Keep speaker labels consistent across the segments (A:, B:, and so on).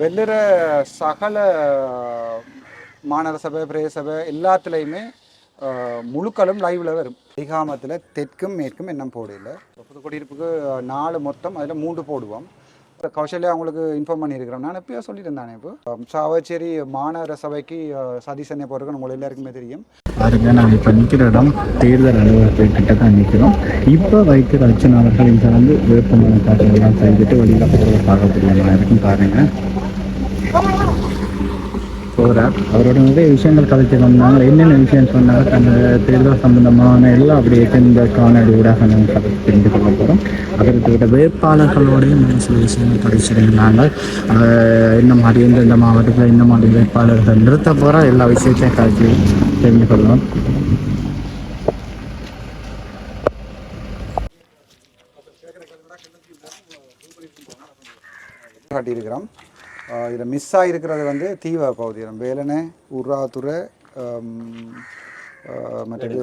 A: வெள்ளுற சகல மாநகர சபை பிரதேச சபை எல்லாத்துலேயுமே முழுக்களும் லைவில் வரும். அதிகாமத்தில் தெற்கும் மேற்கும் எண்ணம் போடையில் புது குடியிருப்புக்கு நாலு மொத்தம் அதில் மூன்று போடுவோம். கௌசல்யா அவங்களுக்கு இன்ஃபார்ம் பண்ணியிருக்கிறோம். நான் எப்பயோ சொல்லியிருந்தானே இப்போ. சாவச்சேரி மாநகர சபைக்கு சதி சதீஷ் போகிறதுக்கு உங்களுக்கு எல்லாருக்குமே தெரியும்.
B: பாருங்க நாங்கள் இப்போ நிற்கிற இடம் தேர்தல் அலுவலகத்தை கிட்ட தான் நிற்கிறோம் இப்போ வைக்கிற அர்ச்சனா இங்கே வந்து வேப்பமான காட்சிகள்லாம் செய்துட்டு வெளியில் போகிறத பார்க்கக்கூடிய மாதிரி இருக்கும் பாருங்கள் போகிறார் அவரோட நிறைய விஷயங்கள் கதைச்சு வந்தாங்க என்னென்ன விஷயம் சொன்னாங்க அந்த தேர்தல் சம்பந்தமான எல்லாம் அப்படியே இந்த காணொலி ஊடாக நாங்கள் கதை தெரிந்து கொள்ள போகிறோம் அவர்கிட்ட கிட்ட வேட்பாளர்களோடையும் சில விஷயங்கள் படிச்சிருந்தாங்க என்ன மாதிரி எந்தெந்த மாவட்டத்தில் என்ன மாதிரி வேட்பாளர்கள் நிறுத்த போகிறா எல்லா விஷயத்தையும் கதைச்சு தெரிந்து கொள்ளலாம்
A: காட்டியிருக்கிறோம். இதில் மிஸ் ஆகிருக்கிறது வந்து தீவ பகுதி வேலனை ஆஹ், மற்றது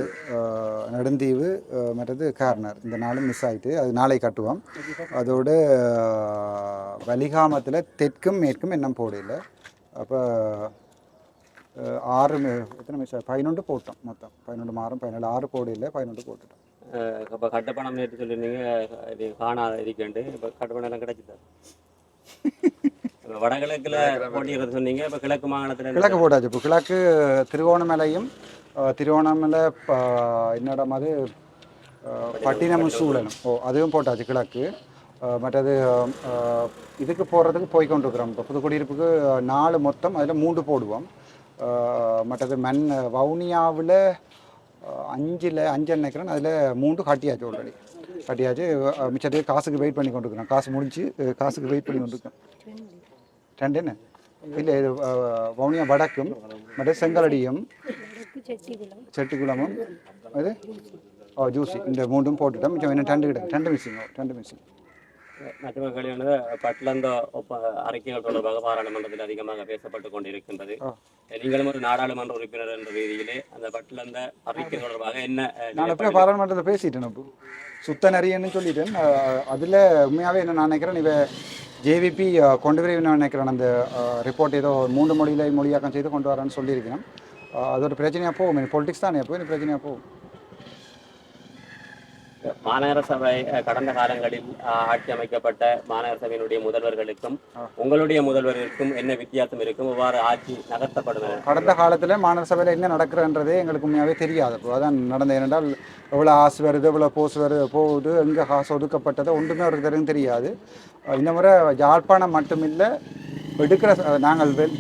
A: நெடுந்தீவு மற்றது கார்னர். இந்த நாளும் மிஸ் ஆகிட்டு அது நாளை கட்டுவோம். அதோட வலிகாமத்தில் தெற்கும் மேற்கும் எண்ணம் போடையில் அப்போ ஆறு எத்தனை மிஸ் பதினொன்று போட்டோம் மொத்தம். பதினொன்று மாறும் பதினேழு. ஆறு போடையில் பதினொன்று போட்டுட்டோம்.
C: இப்போ கட்டப்பணம் நேற்று சொல்லியிருந்தீங்க இது காணாத இருக்கேன்ட்டு இப்போ கட்டப்பணம் எல்லாம் கிடைச்சிதா? வடகிழக்குல போட்டியிடுறது சொன்னீங்க. இப்போ கிழக்கு மாகாணத்தில்
A: கிழக்கு போட்டாச்சு. இப்போ கிழக்கு திருவோணமலையும் திருவோணமலை அது அஹ், பட்டினமும் சூழலும் ஓ அதுவும் போட்டாச்சு கிழக்கு. மற்றது இதுக்கு போடுறதுக்கு போய் கொண்டிருக்கிறோம் இப்போ புது குடியிருப்புக்கு அஹ், நாலு மொத்தம் அதில் மூன்று போடுவோம். மற்றது மண் வவுனியாவில் அஞ்சில் அஞ்சு நினைக்கிறேன். அதில் மூன்று கட்டியாச்சு ஆல்ரெடி கட்டியாச்சு. மிச்சத்துக்கு காசுக்கு வெயிட் பண்ணி கொண்டிருக்கிறோம். காசு முடிஞ்சு காசுக்கு வெயிட் பண்ணி கொண்டிருக்கேன் ரெண்டு என்ன இல்லை இது வவுனியா வடக்கும் மற்ற செங்கலடியும் செட்டிக்குளமும் அது ஓ ஜூசி இந்த மூன்றும் போட்டுட்டோம் மிச்சம் இன்னும் ரெண்டு கிட்ட ரெண்டு மிஸ்ஸிங் ரெண்டு மிஸ்ஸிங்
C: கேள்வியானது பட்லந்த அறிக்கைகள் தொடர்பாக பாராளுமன்றத்தில் அதிகமாக பேசப்பட்டு கொண்டிருக்கின்றது. நீங்களும் ஒரு நாடாளுமன்ற உறுப்பினர் என்ற ரீதியிலே அந்த பட்லந்த அறிக்கை தொடர்பாக என்ன
A: நான் எப்போ பாராளுமன்றத்தில் பேசிட்டேன் இப்போ சுத்த நரியன்னு சொல்லிட்டேன் அதில் உண்மையாகவே என்ன நான் நினைக்கிறேன் இவ ஜேவிபி கொண்டு வர நான் நினைக்கிறேன். அந்த ரிப்போர்ட் ஏதோ மூன்று மொழியில மொழியாக்கம் செய்து கொண்டு வரேன்னு சொல்லியிருக்கிறேன். அஹ், அது ஒரு பிரச்சனையாக போகும். பொலிட்டிக்ஸ் தானே? எப்போ இந்த பிரச்சனையாக போகும்?
C: மாநகர சபை கடந்த காலங்களில் ஆட்சி அமைக்கப்பட்ட மாநகர சபையினுடைய முதல்வர்களுக்கும் உங்களுடைய முதல்வர்களுக்கும் என்ன வித்தியாசம் இருக்கும்? எவ்வாறு ஆட்சி நகர்த்தப்படும்
A: கடந்த காலத்தில் மாநகர சபையில் என்ன நடக்கிறன்றதே எங்களுக்கு உண்மையாகவே தெரியாது. அதான் நடந்தது ஏனென்றால் எவ்வளோ ஆசு வருது எவ்வளோ போஸ் வருது போகுது எங்கே காசு ஒதுக்கப்பட்டது ஒன்றுமே அவருக்கு தெரியும் தெரியாது. இந்த முறை யாழ்ப்பாணம் மட்டுமில்லை எடுக்கிற நாங்கள் வெள்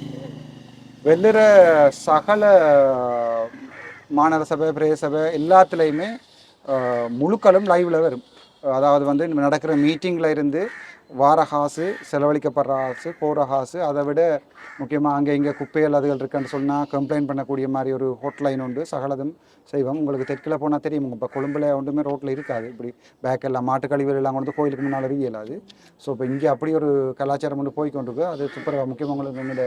A: வெள்ளுற சகல மாநகர சபை பிரதேச சபை எல்லாத்துலேயுமே முழுக்களும் லைவில் வரும். அதாவது வந்து நடக்கிற மீட்டிங்கில் இருந்து வார காசு செலவழிக்கப்படுற காசு போகிற காசு அதை விட முக்கியமாக அங்கே இங்கே குப்பைகள் அதுகள் இருக்குன்னு சொன்னால் கம்ப்ளைண்ட் பண்ணக்கூடிய மாதிரி ஒரு ஹோட்லைன் உண்டு. சகலதும் செய்வோம். உங்களுக்கு தெற்கில் போனால் தெரியும். இப்போ கொழும்புல ஒன்றுமே ரோட்டில் இருக்காது. இப்படி பேக் எல்லாம் மாட்டு கழிவுகள் எல்லாம் கொண்டு வந்து கோயிலுக்கு முன்னால் இயலாது ஸோ இப்போ இங்கே அப்படி ஒரு கலாச்சாரம் ஒன்று போய் கொண்டிருக்கு. அது சூப்பர் முக்கியமாக உங்களுக்கு எங்களோட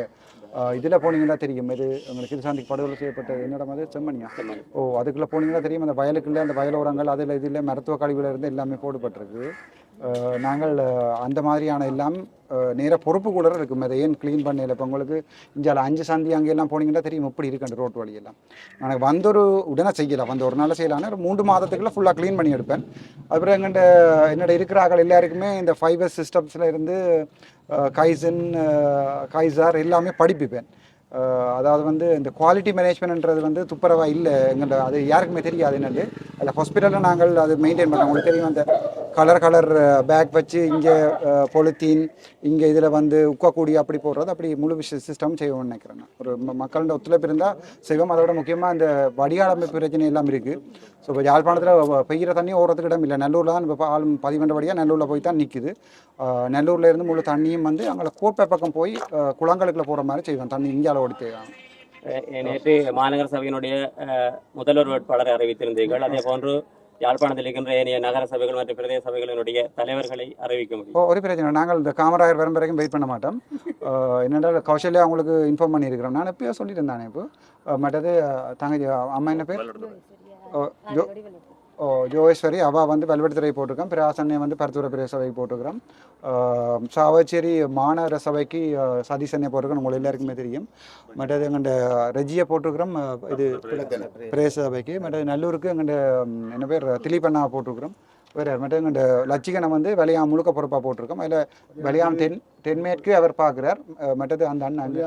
A: இதில் போனீங்கன்னா தெரியும். இது உங்களுக்கு இது சாந்தி படுகொலை செய்யப்பட்ட என்னோட மாதிரி செம்மணியா. ஓ அதுக்குள்ளே போனீங்கன்னா தெரியும். அந்த வயலுக்குள்ள அந்த வயலோரங்கள் அதில் இதில் மருத்துவ கழிவுல இருந்து எல்லாமே போடப்பட்டிருக்கு. அஹ் நாங்கள் அந்த மாதிரியான எல்லாம் நேராக பொறுப்பு கூட இருக்கும். அதை ஏன் க்ளீன் பண்ணல? இப்போ உங்களுக்கு இஞ்சால அஞ்சு சந்தி அங்கெல்லாம் போனீங்கன்னா தெரியும் எப்படி இருக்கு அந்த ரோட் வழியெல்லாம் எனக்கு வந்தொரு உடனே செய்யலாம் வந்து ஒரு நாள் செய்யலாம் ஒரு மூன்று மாதத்துக்குள்ள ஃபுல்லாக க்ளீன் பண்ணி எடுப்பேன். அப்புறம் எங்கிட்ட என்னோட இருக்கிற ஆட்கள் எல்லாருக்குமே இந்த ஃபைபர் சிஸ்டம்ஸில் இருந்து கைசன் கைசார் எல்லாமே படிப்பிப்பேன். அதாவது வந்து இந்த குவாலிட்டி மேனேஜ்மெண்ட்ன்றது வந்து துப்புரவா இல்லை. எங்கள்கிட்ட அது யாருக்குமே தெரியாது என்னது. அதில் ஹாஸ்பிட்டலில் நாங்கள் அது மெயின்டைன் பண்ணோம். உங்களுக்கு தெரியும் அந்த கலர் கலர் பேக் வச்சு இங்கே பொலித்தீன் இங்கே இதில் வந்து உக்கக்கூடிய அப்படி போடுறது. அப்படி முழு விஷய சிஸ்டம் செய்வோம்னு நினைக்கிறேன் ஒரு மக்களோட ஒத்துழைப்பு இருந்தால் செய்வோம். அதோட முக்கியமாக இந்த வடிகால் பிரச்சனை எல்லாம் இருக்குது ஸோ இப்போ யாழ்ப்பாணத்தில் பெய்கிற தண்ணி ஓடுறதுக்கு இடம் இல்லை. நல்லூரில் தான் இப்போ ஆள் பதிவண்டபடியாக நல்லூரில் போய் தான் நிற்குது நல்லூரில் இருந்து முழு தண்ணியும் வந்து அங்கே கோப்பை பக்கம் போய் குளங்களுக்குள்ள போகிற மாதிரி செய்வோம். தண்ணி இந்தியாவில்
C: அஹ் நேற்று மாநகர சபையினுடைய முதல்வர் வேட்பாளரை அறிவித்திருந்தீர்கள். அதே போன்று யாழ்ப்பாணத்தில் இருக்கின்ற ஏனைய நகர சபைகள் மற்றும் பிரதேச சபைகளினுடைய தலைவர்களை அறிவிக்க முடியும்.
A: ஒரு பிரச்சனை. நாங்கள் இந்த காமராயர் வரும் வரைக்கும் வெயிட் பண்ண மாட்டோம். என்னடா கௌசல்யா அவங்களுக்கு இன்ஃபார்ம் பண்ணியிருக்கிறோம். நான் எப்பயோ சொல்லிட்டு இருந்தானே இப்போ. மற்றது தங்கச்சி அம்மா என்ன பேர்? ஜோகேஸ்வரி அவள் வந்து வல்வெடுத்துறை போட்டிருக்கோம் பிராசன்னை வந்து பருத்துறை பிரதேச சபைக்கு போட்டிருக்கிறோம் சாவச்சேரி மாநகர சபைக்கு சதீசனை போட்டிருக்கோம் உங்களுக்கு எல்லாருக்குமே தெரியும். மற்றது எங்கள்ட ரெஜியை போட்டிருக்கிறோம். இது பிரதேச சபைக்கு. மற்றது நல்லூருக்கு எங்கள்ட என்ன பேர்? திலீபண்ணா போட்டிருக்கிறோம். வேறு மற்ற எங்கள்ட லட்சிகனை வந்து வெளியாம் முழுக்க பொறுப்பாக போட்டிருக்கோம். அதில் வெளியாம் தென் தென்மேற்கு அவர் பார்க்குறார். மற்றது அந்த அண்ணன்.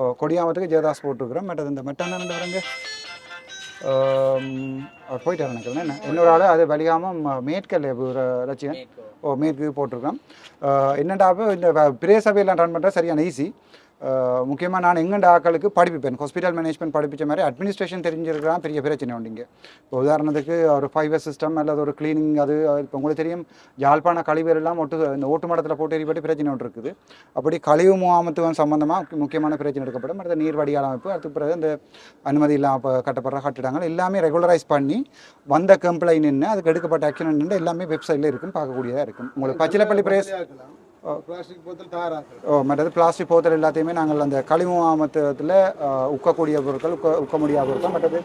A: ஓ கொடியாமத்துக்கு ஜெயதாஸ் போட்டிருக்கிறோம். மற்றது இந்த மெட்டான வரங்க அவர் போயிட்டார் நினைக்கிறேன். என்ன? இன்னொரு ஆள் அது வலிகாமம் மேற்கல் லட்சியம் ஓ மேற்கு போட்டிருக்கோம் அப்ப இந்த பிரே சபையெல்லாம் ரன் பண்ணுறது சரியான ஈஸி முக்கியமாக நான் எங்கண்ட ஆக்களுக்கு படிப்பிப்பேன் ஹாஸ்பிட்டல் மேனேஜ்மெண்ட் படிப்பிச்ச மாதிரி அட்மினிஸ்ட்ரேஷன் தெரிஞ்சிருக்கிறான் பெரிய பிரச்சனை உண்டிங்க இப்போ உதாரணத்துக்கு ஒரு ஃபைவ் சிஸ்டம் அல்லது ஒரு க்ளீனிங் அது இப்போ உங்களுக்கு தெரியும் யாழ்ப்பாண கழிவுகள் எல்லாம் ஒட்டு இந்த ஓட்டு மடத்தில் போட்டு எரிபட்டு பிரச்சனை ஒன்று இருக்குது. அப்படி கழிவு முகாமத்துவம் சம்பந்தமாக முக்கியமான பிரச்சனை எடுக்கப்படும். அடுத்த நீர் வடிகால் அமைப்பு அதுக்கு பிறகு இந்த அனுமதி இல்லாமல் இப்போ கட்டப்படுற கட்டிடங்கள் எல்லாமே ரெகுலரைஸ் பண்ணி வந்த கம்ப்ளைண்ட் என்ன அதுக்கு எடுக்கப்பட்ட ஆக்ஷன் என்ன எல்லாமே வெப்சைட்டில் இருக்கும் பார்க்கக்கூடியதாக இருக்கும். உங்களுக்கு பச்சிலப்பள்ளி பிரேஸ்
D: பிளாஸ்டிக் போத்தல் தயாராக்கு
A: ஓ மற்றது பிளாஸ்டிக் போத்தல் எல்லாத்தையுமே நாங்கள் அந்த கழிவு மாமத்தில் உக்கக்கூடிய பொருட்கள் உக்க உக்க முடியாத பொருட்கள் மற்றது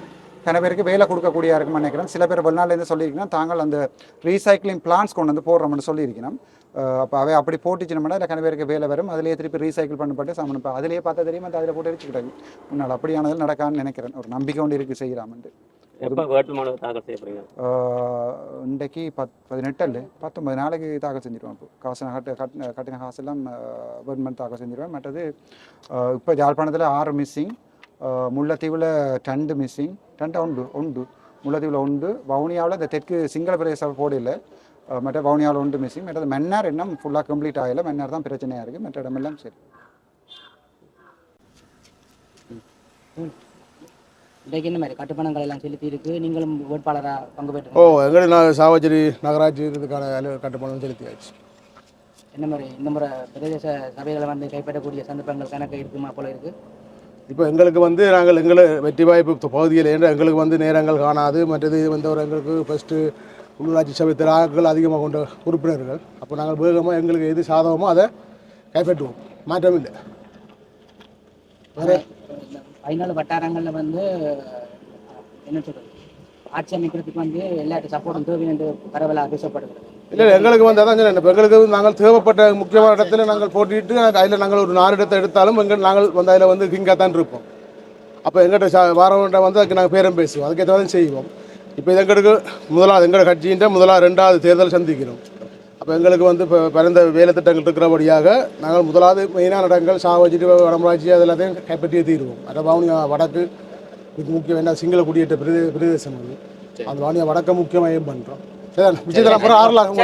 A: சில பேருக்கு வேலை கொடுக்கக்கூடிய இருக்குன்னு நினைக்கிறேன். சில பேர் வெளிநாட்டிலேருந்து சொல்லியிருக்கணும் தாங்கள் அந்த ரீசைக்ளிங் பிளான்ஸ் கொண்டு வந்து போடுறோம்னு சொல்லியிருக்கணும் அப்போ அவை அப்படி போட்டுச்சுனோம்னா இல்லை பேருக்கு வேலை வரும். அதிலேயே திருப்பி ரீசைக்கிள் பண்ணப்பட்டு சாமன் இப்போ அதிலேயே பார்த்தா தெரியுமா அந்த அதில் போட்டு எரிச்சுக்கிட்டாங்க. முன்னால் அப்படியானதில் நடக்கான்னு நினைக்கிறேன். ஒரு நம்பிக்கை ஒன்று இருக்குது செய்யலாமன்ட்டு.
C: எப்போ வேட்புமனு தாக்கல் செய்ய போறீங்க
A: ஆஹ் இன்றைக்கு பத் பதினெட்டு அல்ல பத்தொன்பது நாளைக்கு தாக்கல் செஞ்சிருவேன் இப்போ. காசு கட்டு கட்டின கட்டின காசெல்லாம் கவர்மெண்ட் தாக்கல் செஞ்சிருவேன். மற்றது இப்போ யாழ்ப்பாணத்தில் ஆறு மிஸ்ஸிங் முல்லைத்தீவில் ரெண்டு மிஸ்ஸிங் ரெண்டு உண்டு உண்டு. முல்லைத்தீவில் உண்டு வவுனியாவில் இந்த தெற்கு சிங்கள பிரதேச போடையில் மற்ற வவுனியாவில் உண்டு மிஸ்ஸிங் மற்றது மன்னார் இன்னும் ஃபுல்லாக கம்ப்ளீட் ஆகலை. மன்னார் தான் பிரச்சனையாக இருக்குது மற்ற இடமெல்லாம் சரி.
E: இன்றைக்கு இந்த மாதிரி கட்டுப்பணங்கள் எல்லாம் செலுத்தி இருக்கு நீங்களும் வேட்பாளராக பங்கு
D: ஓ
E: பெற்று
D: எங்களுக்கு நான் சாவச்சேரி நகராட்சி இதுக்கான கட்டுப்பாடு செலுத்தியாச்சு.
E: என்ன மாதிரி இந்த முறை பிரதேச சபைகளை வந்து கைப்பற்றக்கூடிய சந்தர்ப்பங்கள் கணக்கு இருக்குமா போல இருக்கு?
D: இப்போ எங்களுக்கு வந்து நாங்கள் எங்களை வெற்றி வாய்ப்பு பகுதியில் என்று எங்களுக்கு வந்து நேரங்கள் காணாது. மற்றது வந்து ஒரு எங்களுக்கு ஃபஸ்ட்டு உள்ளாட்சி சபை திராக்கள் அதிகமாக கொண்ட உறுப்பினர்கள். அப்போ நாங்கள் வேகமாக எங்களுக்கு எது சாதகமோ அதை கைப்பற்றுவோம். மாற்றம் இல்லை
E: இந்த பதினாலு வட்டாரங்களில் வந்து என்ன சொல்றது ஆட்சி அமைக்கிறதுக்கு வந்து எல்லாருக்கும் சப்போர்ட்டும் தேவை என்று பரவலாக பேசப்படுகிறது.
D: இல்லை எங்களுக்கு வந்து அதான் சொன்னேன் எங்களுக்கு நாங்கள் தேவைப்பட்ட முக்கியமான இடத்துல நாங்கள் போட்டிட்டு அதில் நாங்கள் ஒரு நாலு இடத்தை எடுத்தாலும் எங்கள் நாங்கள் வந்து அதில் வந்து கிங்காக தான் இருப்போம். அப்போ எங்கள்கிட்ட சா வாரவன்ட்ட வந்து அதுக்கு நாங்கள் பேரம் பேசுவோம். அதுக்கேற்ற மாதிரி செய்வோம். இப்போ எங்களுக்கு முதலாவது எங்களோட கட்சியின் முதலாவது ரெண்டாவது தேர்தல் சந்திக்கிறோம். அப்போ எங்களுக்கு வந்து இப்போ பிறந்த வேலை திட்டங்கள் இருக்கிறபடியாக நாங்கள் முதலாவது மெயினான இடங்கள் சாவச்சிட்டு வடமராட்சி அது எல்லாத்தையும் கைப்பற்றியே தீருவோம். அதை வவுனியா வடக்கு இது முக்கியம் என்ன சிங்கள குடியேற்ற பிரதே பிரதேசம் அது. அந்த வாணியா வடக்க முக்கியமாக ஏன் பண்ணுறோம் சரி விஜயதரம் அப்புறம் ஆறு லாகம்